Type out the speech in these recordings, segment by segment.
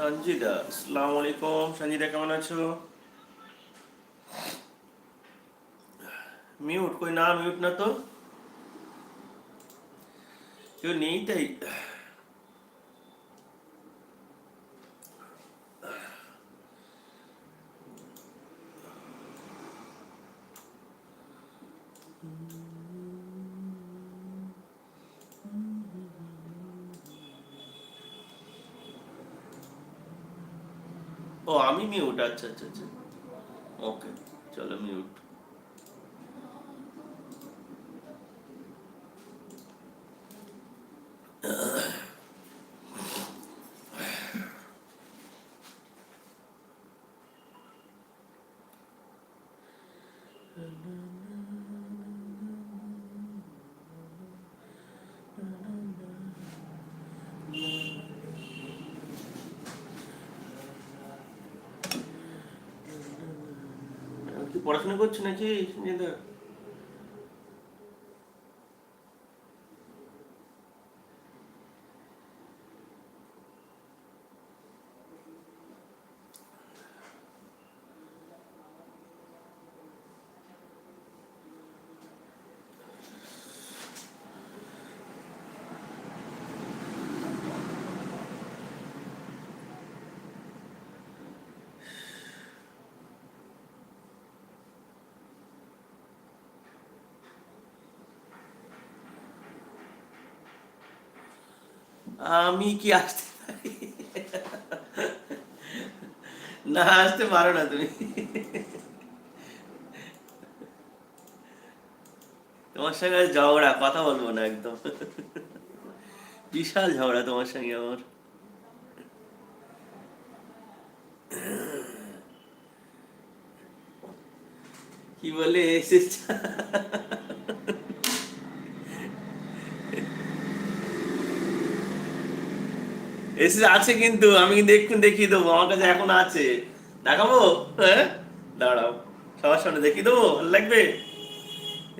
সঞ্জিদা, আসসালামু আলাইকুম। সঞ্জিদা, কেমন আছো? মিউট, কই না, মিউট না তো? কেউ নেই তাই? ও আমি মিউট আচ্ছা আচ্ছা আচ্ছা ওকে চলো মিউট কি পড়াশোনা করছ নাকি? সঞ্জিদা আমি কি আসতে না, আসতে পারো না তুমি। তোমার সঙ্গে ঝগড়া, কথা বলব না একদম। বিশাল ঝগড়া তোমার সঙ্গে আমার। কি বলে, এসেছ? এসে আছে কিন্তু, আমি কিন্তু এক্ষুনি দেখিয়ে দেবো, আমার কাছে এখন আছে। দেখাবো? হ্যাঁ? দাঁড়াও, সবার সামনে দেখিয়ে দেবো? ভালো লাগবে?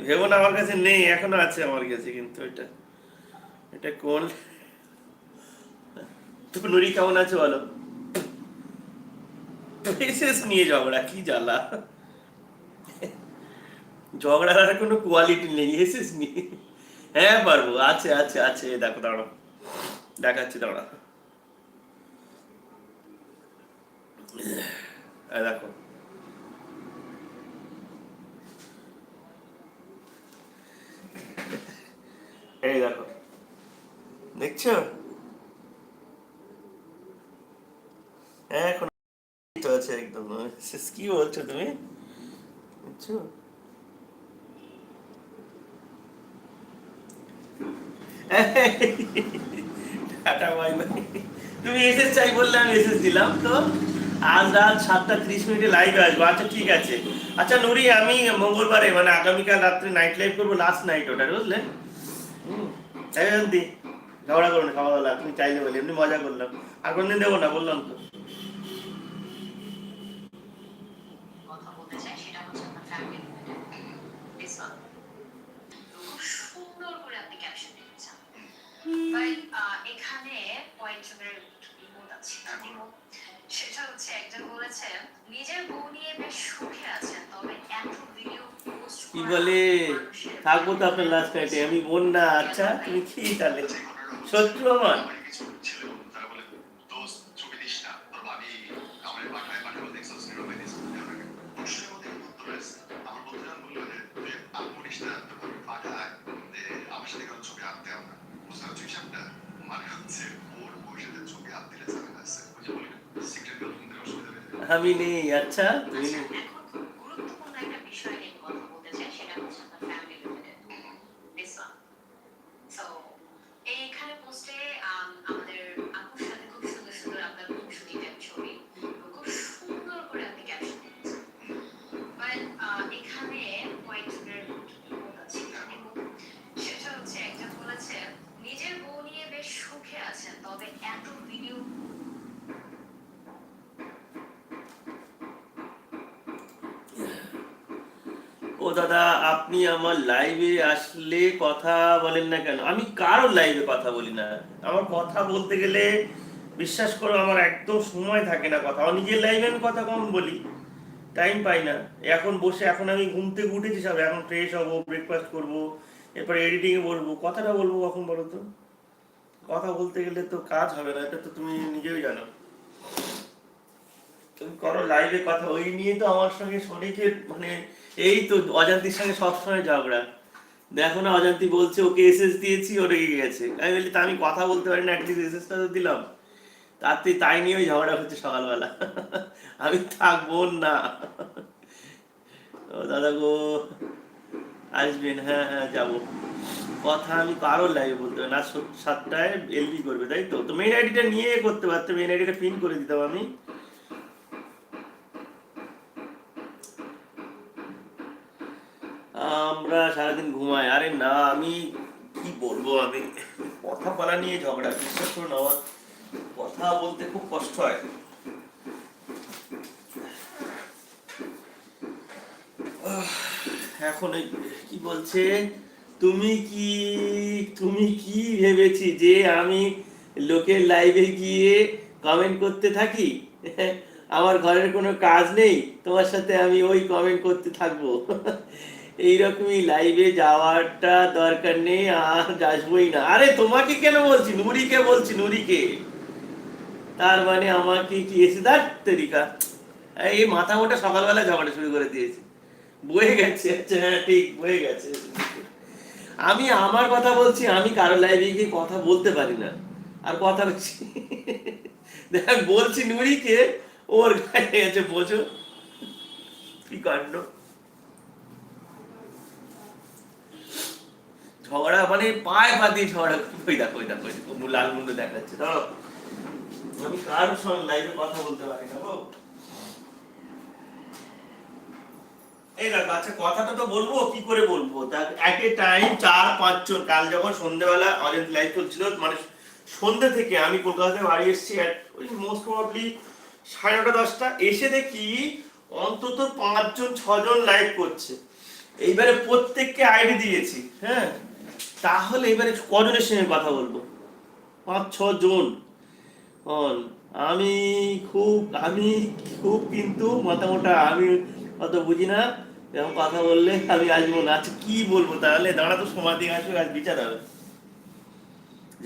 ভেবো না, আমার কাছে নেই, এখনও আছে আমার কাছে কিন্তু এটা। এটা কোন? তুমি নুরি কেমন আছে বলো? শেষ নিয়ে ঝগড়া, কি জ্বালা? ঝগড়ার আর কোনো কোয়ালিটি নেই এসেস নিয়ে। হ্যাঁ পারব, আছে আছে আছে, দেখো, দাঁড়াও। দেখাচ্ছি দাঁড়া এই দেখছ? এখন আছে একদম। কি বলছো তুমি? বুঝছ? টাটা বাই বাই তুমি এসএস চাই বললে আমি এসএস দিলাম, তো? আজ রাত সাতটা ত্রিশ মিনিটে লাইভ আসব। আচ্ছা ঠিক আছে। আচ্ছা নুরি আমি মঙ্গলবারে মানে আগামীকাল রাত্রে নাইট লাইভ করব লাস্ট নাইট ওটা বুঝলে? ঝগড়া করো না খাওয়া দাওয়া তুমি চাইলে বলে এমনি মজা করলাম। আর কোনদিন দেবো না বললাম তো। এখানে কয়েকজনের বিমত আছে। বিমত সেটা হচ্ছে একজন বলেছে নিজের বউ নিয়ে বেশ সুখে আছেন তবে এত ভিডিও কি বলে? থাকব তো আপনার লাস্ট নাইটে আমি বোন না আচ্ছা তুমি কি তাহলে? শত্রু আমার কিছু ছিল তারা বলে দোস্ত ছবি দিস না তোর ভাবি আমার বাসায় পাঠাবো দেখছিস কীভাবে দিস প্রশ্নের মধ্যে উত্তর আছে আমার বন্ধুরা বলল যে তুই আপনিস না তোর ভাবি পাঠায় যে আমার সাথে কারও ছবি আনতে আমরা বুঝতে পারছি হিসাবটা মানে হচ্ছে ওর বয়সে ছবি আনতে দিলে ঝামেলা আছে বুঝে বলি সিক্রেট গার্লফ্রেন্ডের অসুবিধা হয়ে যাবে আমি নেই আচ্ছা। তুমি নেই ও দাদা, আপনি আমার লাইভে আসলে কথা বলেন না কেন? আমি কারও লাইভে কথা বলি না। আমার কথা বলতে গেলে, বিশ্বাস করো, আমার একদম সময় থাকে না কথা। আমার নিজের লাইভে আমি কথা কম বলি। টাইম পাই না। এখন বসে, এখন আমি ঘুম থেকে উঠেছি সব। এখন ফ্রেশ হব ব্রেকফাস্ট করব, এরপরে এডিটিংয়ে বলব কথাটা বলব কখন বলো তো? কথা বলতে গেলে তো কাজ হবে না, এটা তো তুমি নিজেও জানো। তুমি করো লাইভে কথা, ওই নিয়ে তো আমার সঙ্গে শনিকের মানে এই তো অজান্তির সঙ্গে সবসময় ঝগড়া। দেখো না, অজান্তি বলছে, ওকে এসএস দিয়েছি, ও রেগে গেছে। আমি বলি তা আমি কথা বলতে পারি না অ্যাটলিস্ট এসএসটা তো দিলাম। তাতে তাই নিয়ে ওই ঝগড়া হচ্ছে সকালবেলা। আমি থাকব না। ও দাদা গো, আসবেন হ্যাঁ হ্যাঁ যাব। কথা আমি কারও লাইভে বলতে পারি না সাতটায় এলবি করবে, তাই তো? তো মেইন আইডিটা নিয়ে করতে পারতে মেইন আইডিটা পিন করে দিতাম আমি। আমরা সারাদিন ঘুমাই। আরে না, আমি কি বলব? আমি কথা বলা নিয়ে ঝগড়া, বিশ্বাস করুন আমার। কথা বলতে খুব কষ্ট হয়। এখন কি বলছে? তুমি কি তুমি কি ভেবেছি যে আমি লোকের লাইভে গিয়ে কমেন্ট করতে থাকি? আমার ঘরের কোনো কাজ নেই, তোমার সাথে আমি ওই কমেন্ট করতে থাকব। এইরকমই লাইভে যাওয়ারটা দরকার নেই, আর আসবোই না। আরে, তোমাকে কেন বলছি? নুরিকে বলছি, নুরিকে। তার মানে আমাকে কি এসে দাঁড় তরিকা। এই মাথা মোটা সকালবেলা ঝগড়া শুরু করে দিয়েছে। বয়ে গেছে আচ্ছা হ্যাঁ ঠিক, বয়ে গেছে। আমি আমার কথা বলছি, আমি কারও লাইভে গিয়ে কথা বলতে পারি না। আর কথা বলছি। দেখ, বলছি নুরিকে, ওর গায়ে গেছে বোঝো। কি কাণ্ড? ঝগড়া মানে পায়ে পা দিয়ে ঝগড়া কই দেখো কই দেখো লাল মুন্ডু দেখাচ্ছে। ধরো। আমি কারোর সঙ্গে লাইভে কথা বলতে পারি না গো এই দেখো আচ্ছা কথাটা তো বলব, কি করে বলব? এট এ টাইম চার, পাঁচজন, কাল যখন সন্ধ্যেবেলা অরেঞ্জ লাইভ চলছিল মানে সন্ধ্যে থেকে আমি কলকাতাতে বাড়ি এসেছি ওই মোস্ট প্রবাবলি সাড়ে নটা, দশটা, এসে দেখি অন্তত পাঁচজন, ছজন লাইভ করছে। এইবারে প্রত্যেককে আইডি দিয়েছি হ্যাঁ? তাহলে এবারে কজনের সঙ্গে কথা বলব। পাঁচ, ছ জন। আমি খুব আমি খুব কিন্তু মোটামোটা আমি অত বুঝি না, এরকম কথা বললে আমি আসব না। আচ্ছা কি বলব তাহলে? দাঁড়া তো দিয়ে আসবে, আজ বিচার হবে।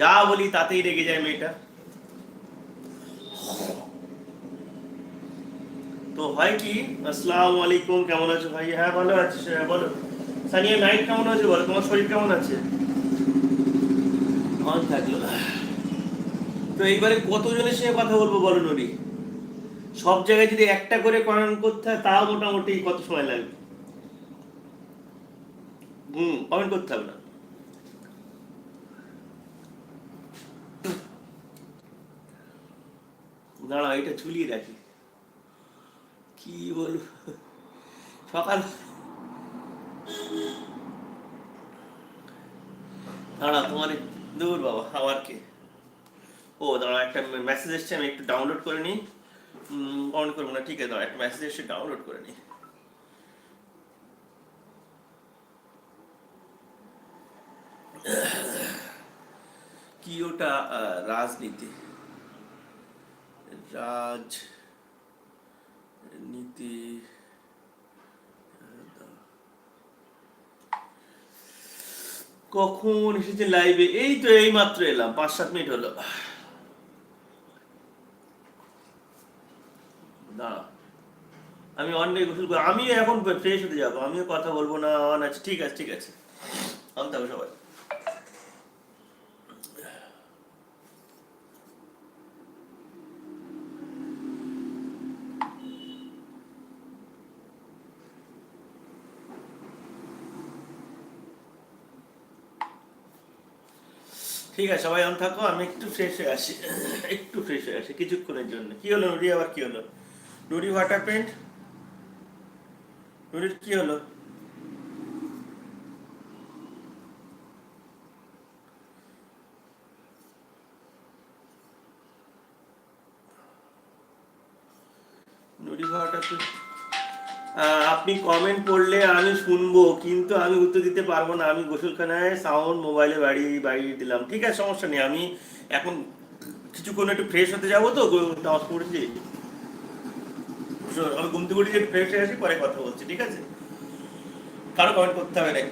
যা বলি তাতেই রেগে যায় মেয়েটা। তো হয় কি? আসসালামু আলাইকুম, কেমন আছো ভাই হ্যাঁ ভালো আছি হ্যাঁ বলো। সানিয়া নাইট কেমন আছে বলো? তোমার শরীর কেমন আছে? ভালো থাকল। তো এইবারে কতজনের সঙ্গে কথা বলব বলো নরি সব জায়গায় যদি একটা করে কমেন্ট করতে হয়, তাও মোটামুটি কত সময় লাগবে? হুম কমেন্ট করতে হবে না। দাঁড়া, এটা ঝুলিয়ে রাখি কি বলব সকাল দাঁড়া তোমার দূর বাবা আবার কে? ও দাঁড়া একটা মেসেজ এসছে আমি একটু ডাউনলোড করে নিই। অন করব না ঠিক আছে দাঁড়া একটা মেসেজ এসছে ডাউনলোড করে নিই। কি ওটা আহ, রাজনীতি কখন এসেছে লাইভে এই তো এই মাত্র এলাম পাঁচ সাত মিনিট হলো। আমি অন্য গোসল করি আমি এখন ফ্রেশ হতে যাব, আমিও কথা বলব না, ঠিক আছে ঠিক আছে। আমি থাকব সবাই। ঠিক আছে, সবাই অন থাকো, আমি একটু ফ্রেশ হয়ে আসি। একটু ফ্রেশ হয়ে আসি, কিছুক্ষণের জন্য। কি হলো নুরি আবার কি হলো? নুরি ওয়াটার পেন্ট নুরির কি হলো নুরি ওয়াটার পেন্ট আহ, আপনি কমেন্ট করলে আমি শুনব, কিন্তু আমি উত্তর দিতে পারব না। আমি গোসলখানায় সাউন্ড মোবাইলে বাড়ি বাড়িয়ে দিলাম। ঠিক আছে, সমস্যা নেই। আমি এখন কিছুক্ষণ একটু ফ্রেশ হতে যাব তো নামাজ পড়ছি। আমি থেকে উঠে ফ্রেশ হয়ে আসি, পরে কথা বলছি, ঠিক আছে? কারও কমেন্ট করতে হবে না এক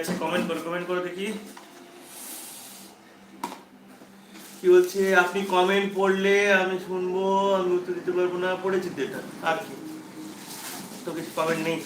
আছে? কমেন্ট করো কমেন্ট করে দেখি। কি বলছে? আপনি কমেন্ট পড়লে আমি শুনব, আমি উত্তর দিতে পারব না, পড়েছি তো এটা আর কি? তো কিছু কমেন্ট নেই।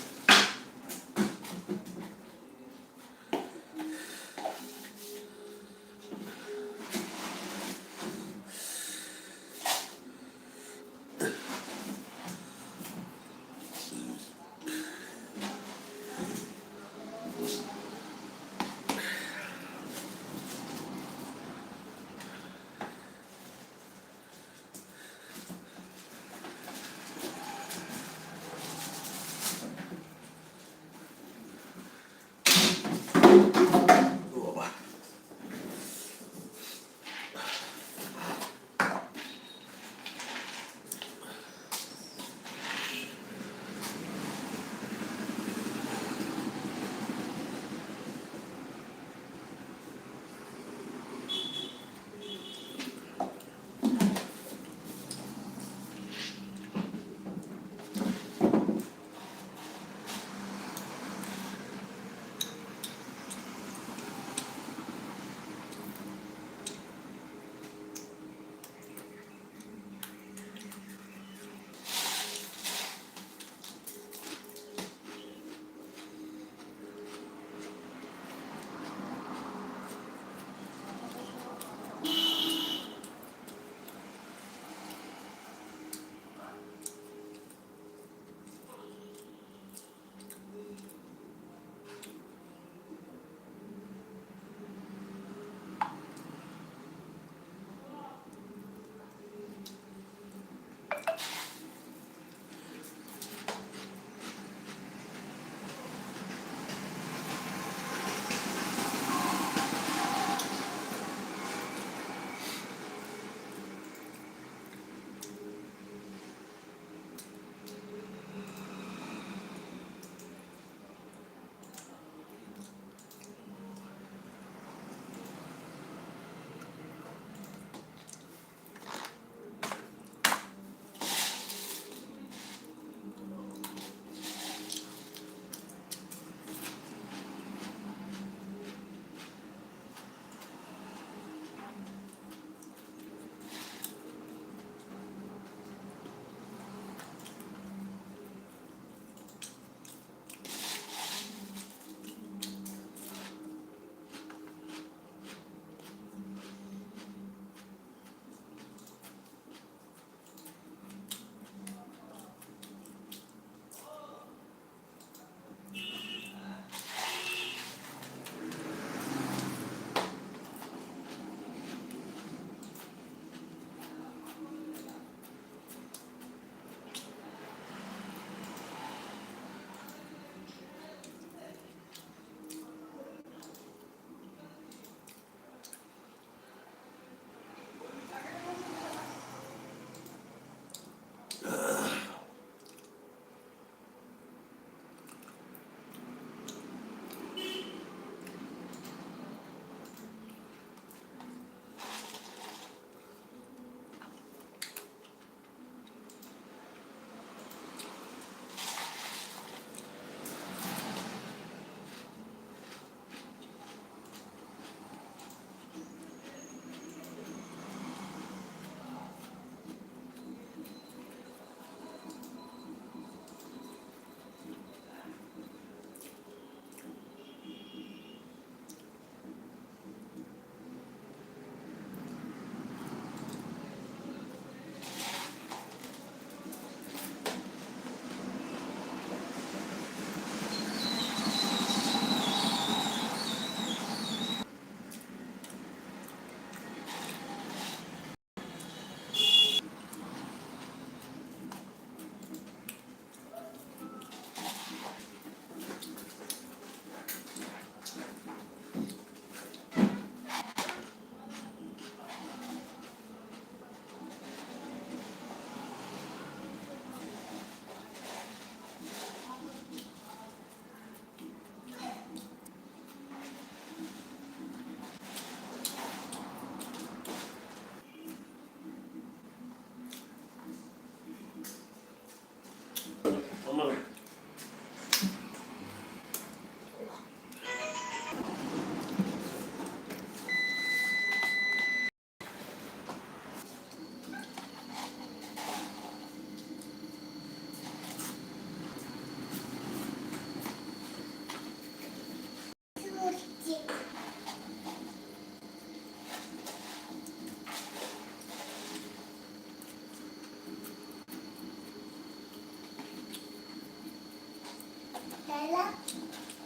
来了。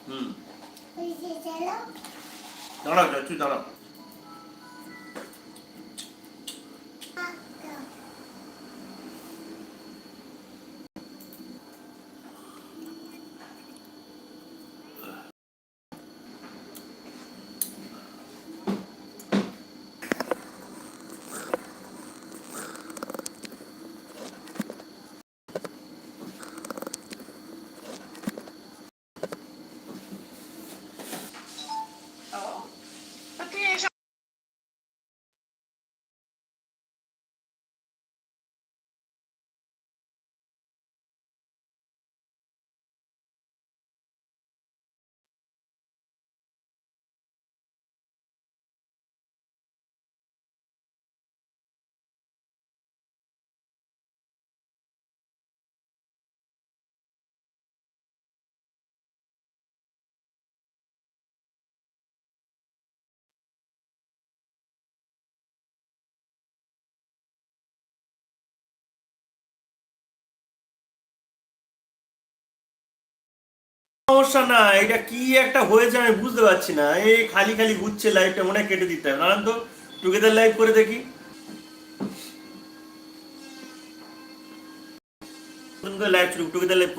嗯。去姐姐了。了，去去了。সমস্যা না, এটা কি একটা হয়েছে আমি বুঝতে পারছি না। এই খালি খালি ঘুরছে লাইফটা মনে কেটে দিতে হবে। নারায়ণ তো টুগেদার লাইভ করে দেখি। লাইভ টুগেদার লাইভ করব।